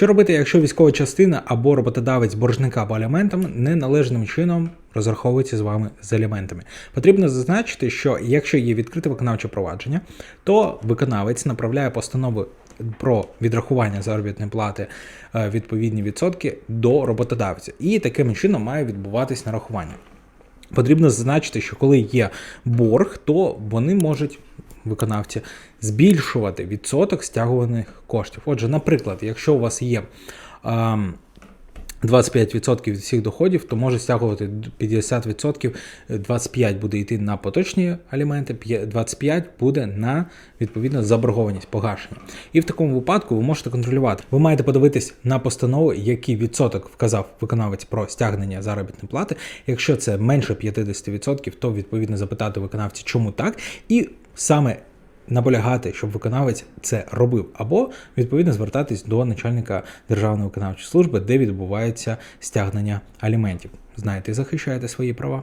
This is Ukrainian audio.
Що робити, якщо військова частина або роботодавець боржника по аліментам неналежним чином розраховується з вами з аліментами? Потрібно зазначити, що якщо є відкрите виконавче провадження, то виконавець направляє постанови про відрахування заробітної плати е, відповідні відсотки до роботодавця, і таким чином має відбуватись нарахування. Потрібно зазначити, що коли є борг, то вони можуть, виконавці, збільшувати відсоток стягуваних коштів. Отже, наприклад, якщо у вас є ем, 25% від всіх доходів, то може стягувати 50%, 25% буде йти на поточні аліменти, 25% буде на відповідно заборгованість погашення. І в такому випадку ви можете контролювати. Ви маєте подивитись на постанову, який відсоток вказав виконавець про стягнення заробітної плати. Якщо це менше 50%, то відповідно запитати виконавця, чому так, і саме наполягати, щоб виконавець це робив, або відповідно звертатись до начальника державної виконавчої служби, де відбувається стягнення аліментів. Знаєте, захищаєте свої права.